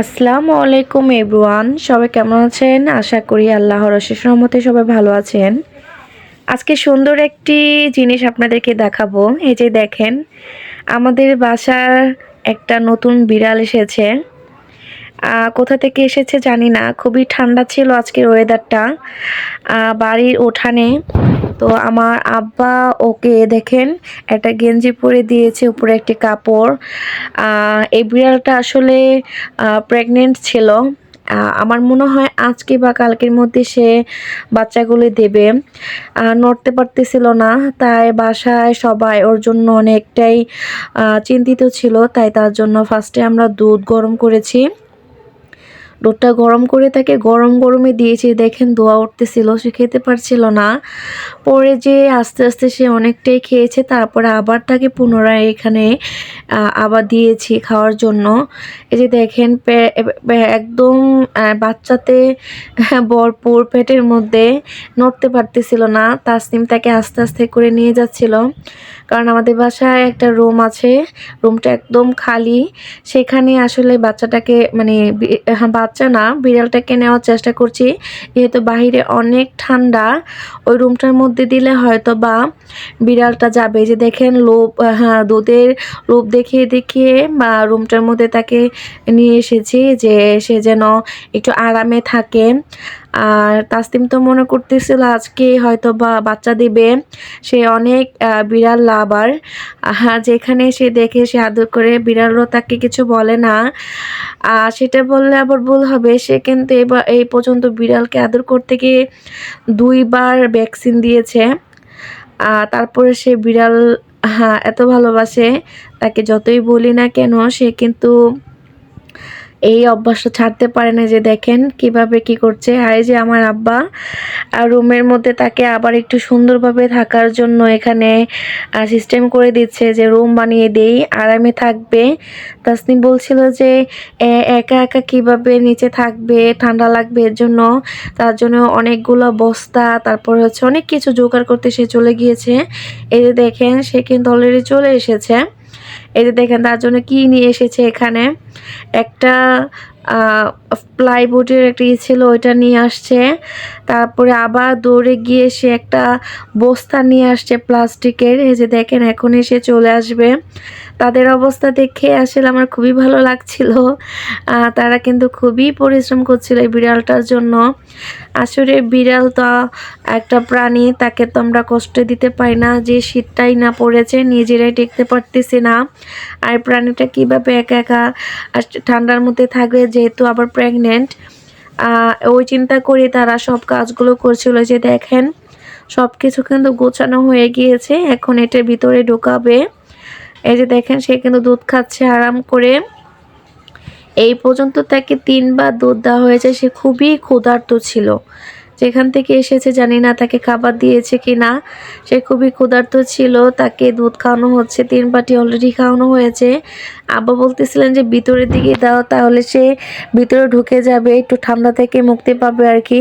আসসালামু আলাইকুম এভরিওয়ান, সবাই কেমন আছেন? আশা করি আল্লাহর অশেষ রহমতে সবাই ভালো আছেন। আজকে সুন্দর একটি জিনিস আপনাদেরকে দেখাবো। এই যে দেখেন, আমাদের বাসার একটা নতুন বিড়াল এসেছে। কোথা থেকে এসেছে জানি না, খুবই ঠান্ডা ছিল আজকের ওয়েদারটা বাড়ির উঠানে তো আমার আব্বা ওকে দেখেন, একটা গেঞ্জি পরে দিয়েছে, উপরে একটি কাপড়। এই বিড়ালটা আসলে প্রেগনেন্ট ছিল। আমার মনে হয় আজকে বা কালকের মধ্যে সে বাচ্চাগুলি দেবে। নড়তে পারতেছিল না, তাই বাসায় সবাই ওর জন্য অনেকটাই চিন্তিত ছিল, তাই তার জন্য ফার্স্টে আমরা দুধ গরম করেছি। দুধটা গরম করে তাকে গরম গরমে দিয়েছি। দেখেন দোয়া উঠতেছিল, সে খেতে পারছিল না। পরে যে আস্তে আস্তে সে অনেকটাই খেয়েছে, তারপরে আবার তাকে পুনরায় এখানে আবার দিয়েছি খাওয়ার জন্য। এই যে দেখেন একদম বাচ্চাতে ভরপুর পেটের মধ্যে নড়তে পারতেছিল না। তাসনিম তাকে আস্তে আস্তে করে নিয়ে যাচ্ছিল। কারণ আমাদের বাসায় একটা রুম আছে, রুমটা একদম খালি। সেখানে আসলে বাচ্চাটাকে মানে বাচ্চা না। বিড়ালটাকে নেওয়ার চেষ্টা করছি। যেহেতু বাহিরে অনেক ঠান্ডা, ওই রুমটার মধ্যে দিলে হয়তো বা বিড়ালটা যাবে। যে দেখেন লোভ হ্যাঁ দুধের লোভ দেখিয়ে দেখিয়ে বা রুমটার মধ্যে তাকে নিয়ে এসেছি যে সে যেন একটু আরামে থাকে। আর তাসতিম তো মনে করতেছিল আজকে হয়তো বা বাচ্চা দিবে। সে অনেক বিড়াল লাভার। যেখানে সে দেখে সে আদর করে, বিড়ালও তাকে কিছু বলে না। আর সেটা বললে আবার ভুল হবে। সে কিন্তু এবার, এই পর্যন্ত বিড়ালকে আদর করতে গিয়ে দুইবার ভ্যাকসিন দিয়েছে। তারপরে সে বিড়াল হ্যাঁ এত ভালোবাসে, তাকে যতই বলি না কেন, সে কিন্তু এই অভ্যাসটা ছাড়তে পারে না যে দেখেন কীভাবে কি করছে। আর যে আমার আব্বা, আর রুমের মধ্যে তাকে আবার একটু সুন্দরভাবে থাকার জন্য এখানে সিস্টেম করে দিচ্ছে যে রুম বানিয়ে দেই। আরামে থাকবে। তাসনিম বলছিল যে একা একা কীভাবে নিচে থাকবে? ঠান্ডা লাগবে এর জন্য? তার জন্য অনেকগুলো বস্তা, তারপর হচ্ছে অনেক কিছু জোগাড় করতে সে চলে গিয়েছে। এই দেখেন, সে কিন্তু অলরেডি চলে এসেছে। এই যে দেখেন, তার জন্য কি নিয়ে এসেছে এখানে? একটা প্লাইবোর্ডের একটা ইয়ে ছিল, ওইটা নিয়ে আসছে। তারপরে আবার দৌড়ে গিয়ে সে একটা বস্তা নিয়ে আসছে প্লাস্টিকের এই যে দেখেন এখন এসে চলে আসবে। তাদের অবস্থা দেখে আসলে আমার খুবই ভালো লাগছিল। তারা কিন্তু খুবই পরিশ্রম করছিল এই বিড়ালটার জন্য। আসলে বিড়াল তো একটা প্রাণী, তাকে তো আমরা কষ্ট দিতে পারি না, যে শীতটাই না পড়েছে নিজেরাই টেকতে পারতেছি না। আর প্রাণীটা কীভাবে একা একা ঠান্ডার মধ্যে থাকবে যেহেতু আবার প্রেগনেন্ট ওই চিন্তা করে তারা সব কাজগুলো করছিল যে দেখেন সব কিছু কিন্তু গোছানো হয়ে গিয়েছে, এখন এটার ভিতরে ঢোকাবে। এই যে দেখেন, সে কিন্তু দুধ খাচ্ছে আরাম করে। এই পর্যন্ত তাকে তিনবার দুধ দেওয়া হয়েছে, সে খুবই ক্ষুধার্ত ছিল। যেখান থেকে এসেছে জানি না তাকে খাবার দিয়েছে কি না। সে খুবই ক্ষুধার্ত ছিল, তাকে দুধ খাওয়ানো হচ্ছে, তিন বাটি অলরেডি খাওয়ানো হয়েছে। আব্বা বলতেছিলেন যে ভিতরের দিকে দাও, তাহলে সে ভিতরে ঢুকে যাবে, একটু ঠান্ডা থেকে মুক্তি পাবে আর কি।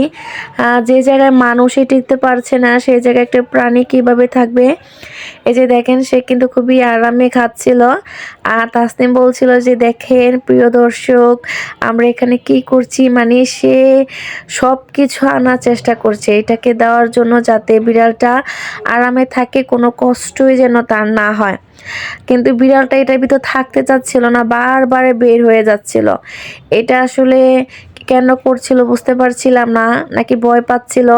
যে জায়গায় মানুষই টিকতে পারছে না সেই জায়গায় একটা প্রাণী কীভাবে থাকবে? এই যে দেখেন, সে কিন্তু খুবই আরামে খাচ্ছিল। আর তাসনিম বলছিল যে দেখেন, প্রিয় দর্শক, আমরা এখানে কি করছি? মানে সে সব কিছু আনার চেষ্টা করছে। এটাকে দেওয়ার জন্য যাতে বিড়ালটা আরামে থাকে, কোনো কষ্টই যেন তার না হয়। কিন্তু বিড়ালটা এটার ভিতর থাকতে চাচ্ছিল না, বারবার বের হয়ে যাচ্ছিল। এটা আসলে কেন করছিল বুঝতে পারছিলাম না, নাকি ভয় পাচ্ছিল।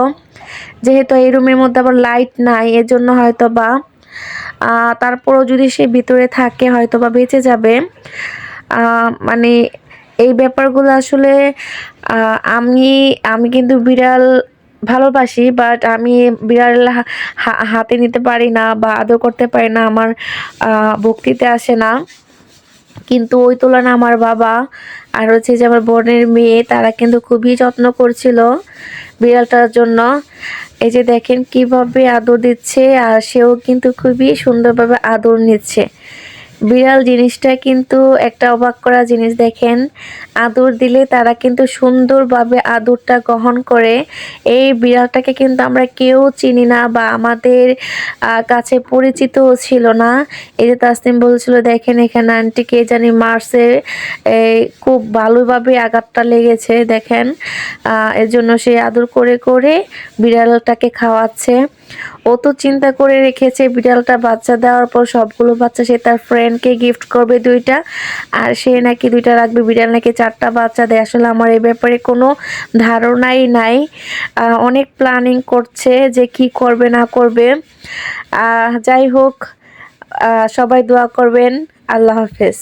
যেহেতু এই রুমের মধ্যে আবার লাইট নাই, এজন্য হয়তো বা তারপরও যদি সে ভিতরে থাকে হয়তো বা বেঁচে যাবে। মানে এই ব্যাপারগুলো আসলে আমি আমি কিন্তু বিড়াল ভালোবাসি বাট আমি বিড়াল হাতে নিতে পারি না বা আদর করতে পারি না, আমার ভক্তিতে আসে না। কিন্তু ওই তুলনায় আমার বাবা আর হচ্ছে যে আমার বোনের মেয়ে, তারা কিন্তু খুবই যত্ন করছিল বিড়ালটার জন্য। এই যে দেখেন কীভাবে আদর দিচ্ছে, আর সেও কিন্তু খুবই সুন্দরভাবে আদর নিচ্ছে। বিড়াল জিনিসটা কিন্তু একটা অবাক করা জিনিস দেখেন। আদর দিলে তারা কিন্তু সুন্দরভাবে আদরটা গ্রহণ করে। এই বিড়ালটাকে কিন্তু আমরা কেউ চিনি না বা আমাদের কাছে পরিচিতও ছিল না। এই যে তাসনিম বলছিল, দেখেন এখানে আন্টি কে জানি এই খুব ভালোভাবে আঘাতটা লেগেছে, দেখেন। এর জন্য সে আদর করে করে বিড়ালটাকে খাওয়াচ্ছে। ও তো চিন্তা করে রেখেছে, বিড়ালটা বাচ্চা দেওয়ার পর সবগুলো বাচ্চা সে তার ফ্রেন্ডকে গিফট করবে দুইটা, আর সে নাকি দুইটা রাখবে, বিড়াল নাকি চারটা বাচ্চা দেয়। আসলে আমার এ ব্যাপারে কোনো ধারণাই নাই। অনেক প্ল্যানিং করছে যে কি করবে, না করবে। যাই হোক সবাই দোয়া করবেন। আল্লাহ হাফেজ।